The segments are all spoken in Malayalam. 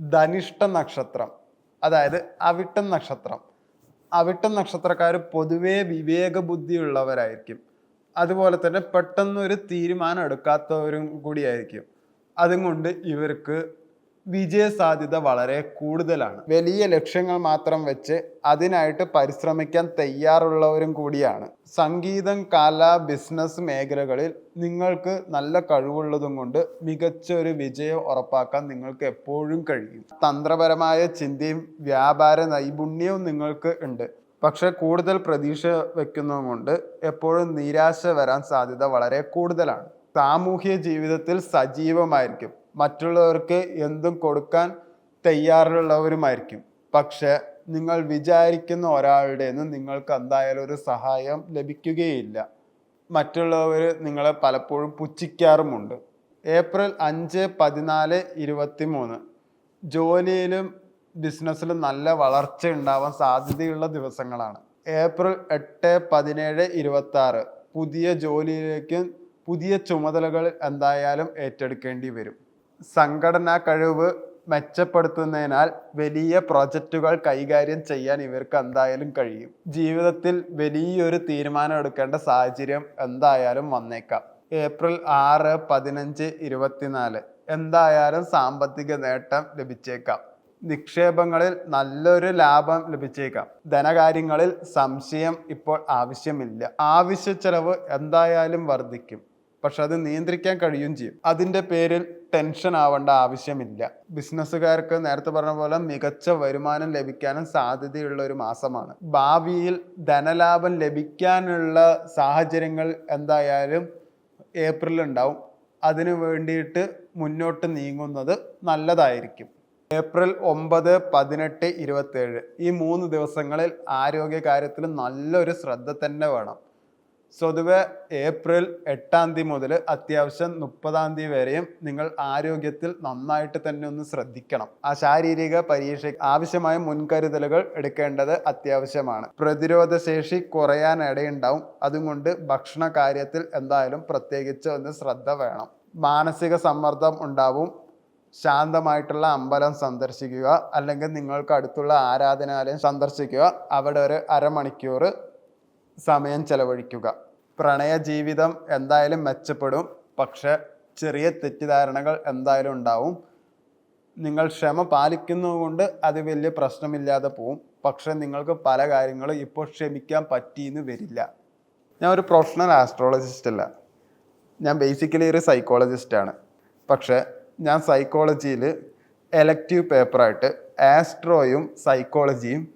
ധനിഷ്ഠ നക്ഷത്രം. അതായത് അവിട്ടൻ നക്ഷത്രം. അവിട്ടൻ നക്ഷത്രക്കാർ പൊതുവേ വിവേകബുദ്ധിയുള്ളവരായിരിക്കും. അതുപോലെ തന്നെ പെട്ടെന്ന് ഒരു തീരുമാനം എടുക്കാത്തവരും കൂടിയായിരിക്കും. അതുകൊണ്ട് ഇവർക്ക് വിജയ സാധ്യത വളരെ കൂടുതലാണ്. വലിയ ലക്ഷ്യങ്ങൾ മാത്രം വെച്ച് അതിനായിട്ട് പരിശ്രമിക്കാൻ തയ്യാറുള്ളവരും കൂടിയാണ്. സംഗീതം കല ബിസിനസ് മേഖലകളിൽ നിങ്ങൾക്ക് നല്ല കഴിവുള്ളതും കൊണ്ട് മികച്ച ഒരു വിജയം ഉറപ്പാക്കാൻ നിങ്ങൾക്ക് എപ്പോഴും കഴിയും. തന്ത്രപരമായ ചിന്തയും വ്യാപാര നൈപുണ്യവും നിങ്ങൾക്ക് ഉണ്ട്. പക്ഷെ കൂടുതൽ പ്രതീക്ഷ വെക്കുന്നതും കൊണ്ട് എപ്പോഴും നിരാശ വരാൻ സാധ്യത വളരെ കൂടുതലാണ്. സാമൂഹ്യ ജീവിതത്തിൽ സജീവമായിരിക്കും. മറ്റുള്ളവർക്ക് എന്തും കൊടുക്കാൻ തയ്യാറുള്ളവരുമായിരിക്കും. പക്ഷെ നിങ്ങൾ വിചാരിക്കുന്ന ഒരാളുടെ നിന്ന് നിങ്ങൾക്ക് എന്തായാലും ഒരു സഹായം ലഭിക്കുകയില്ല. മറ്റുള്ളവർ നിങ്ങളെ പലപ്പോഴും പുച്ഛിക്കാറുമുണ്ട്. ഏപ്രിൽ അഞ്ച് പതിനാല് ഇരുപത്തി മൂന്ന് ജോലിയിലും ബിസിനസ്സിലും നല്ല വളർച്ച ഉണ്ടാവാൻ സാധ്യതയുള്ള ദിവസങ്ങളാണ്. ഏപ്രിൽ എട്ട് പതിനേഴ് ഇരുപത്തി ആറ് പുതിയ ജോലിയിലേക്കും പുതിയ ചുമതലകൾ എന്തായാലും ഏറ്റെടുക്കേണ്ടി വരും. സംഘടനാ കഴിവ് മെച്ചപ്പെടുത്തുന്നതിനാൽ വലിയ പ്രോജക്റ്റുകൾ കൈകാര്യം ചെയ്യാൻ ഇവർക്ക് എന്തായാലും കഴിയും. ജീവിതത്തിൽ വലിയൊരു തീരുമാനം എടുക്കേണ്ട സാഹചര്യം എന്തായാലും വന്നേക്കാം. ഏപ്രിൽ ആറ് പതിനഞ്ച് ഇരുപത്തിനാല്. എന്തായാലും സാമ്പത്തിക നേട്ടം ലഭിച്ചേക്കാം. നിക്ഷേപങ്ങളിൽ നല്ലൊരു ലാഭം ലഭിച്ചേക്കാം. ധനകാര്യങ്ങളിൽ സംശയം ഇപ്പോൾ ആവശ്യമില്ല. ആവശ്യ ചെലവ് എന്തായാലും വർദ്ധിക്കും. പക്ഷെ അത് നിയന്ത്രിക്കാൻ കഴിയുകയും ചെയ്യും. അതിന്റെ പേരിൽ ടെൻഷൻ ആവേണ്ട ആവശ്യമില്ല. ബിസിനസ്സുകാർക്ക് നേരത്തെ പറഞ്ഞ പോലെ മികച്ച വരുമാനം ലഭിക്കാനും സാധ്യതയുള്ള ഒരു മാസമാണ്. ഭാവിയിൽ ധനലാഭം ലഭിക്കാനുള്ള സാഹചര്യങ്ങൾ എന്തായാലും ഏപ്രിൽ ഉണ്ടാവും. അതിനു വേണ്ടിയിട്ട് മുന്നോട്ട് നീങ്ങുന്നത് നല്ലതായിരിക്കും. ഏപ്രിൽ ഒമ്പത് പതിനെട്ട് ഇരുപത്തേഴ്. ഈ മൂന്ന് ദിവസങ്ങളിൽ ആരോഗ്യ കാര്യത്തിൽ നല്ലൊരു ശ്രദ്ധ തന്നെ വേണം. സ്വതുവെ ഏപ്രിൽ എട്ടാം തീയതി മുതൽ അത്യാവശ്യം മുപ്പതാം തീയതി വരെയും നിങ്ങൾ ആരോഗ്യത്തിൽ നന്നായിട്ട് തന്നെ ഒന്ന് ശ്രദ്ധിക്കണം. ആ ശാരീരിക പരീക്ഷ ആവശ്യമായ മുൻകരുതലുകൾ എടുക്കേണ്ടത് അത്യാവശ്യമാണ്. പ്രതിരോധ ശേഷി കുറയാൻ ഇടയുണ്ടാവും. അതുകൊണ്ട് ഭക്ഷണ കാര്യത്തിൽ എന്തായാലും പ്രത്യേകിച്ച് ഒന്ന് ശ്രദ്ധ വേണം. മാനസിക സമ്മർദ്ദം ഉണ്ടാവും. ശാന്തമായിട്ടുള്ള അമ്പലം സന്ദർശിക്കുക. അല്ലെങ്കിൽ നിങ്ങൾക്ക് അടുത്തുള്ള ആരാധനാലയം സന്ദർശിക്കുക. അവിടെ ഒരു അരമണിക്കൂർ സമയം ചെലവഴിക്കുക. പ്രണയ ജീവിതം എന്തായാലും മെച്ചപ്പെടും. പക്ഷെ ചെറിയ തെറ്റിദ്ധാരണകൾ എന്തായാലും ഉണ്ടാവും. നിങ്ങൾ ക്ഷമ പാലിക്കുന്നതുകൊണ്ട് അത് വലിയ പ്രശ്നമില്ലാതെ പോവും. പക്ഷെ നിങ്ങൾക്ക് പല കാര്യങ്ങളും ഇപ്പോൾ ക്ഷമിക്കാൻ പറ്റിയെന്ന് വരില്ല. ഞാൻ ഒരു പ്രൊഫഷണൽ ആസ്ട്രോളജിസ്റ്റ് അല്ല. ഞാൻ ബേസിക്കലി ഒരു സൈക്കോളജിസ്റ്റാണ് പക്ഷേ ഞാൻ സൈക്കോളജിയിൽ എലക്റ്റീവ് പേപ്പറായിട്ട് ആസ്ട്രോയും സൈക്കോളജിയും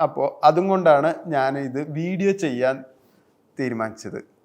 അപ്പോൾ അതും കൊണ്ടാണ് ഞാൻ ഇത് വീഡിയോ ചെയ്യാൻ തീരുമാനിച്ചത്.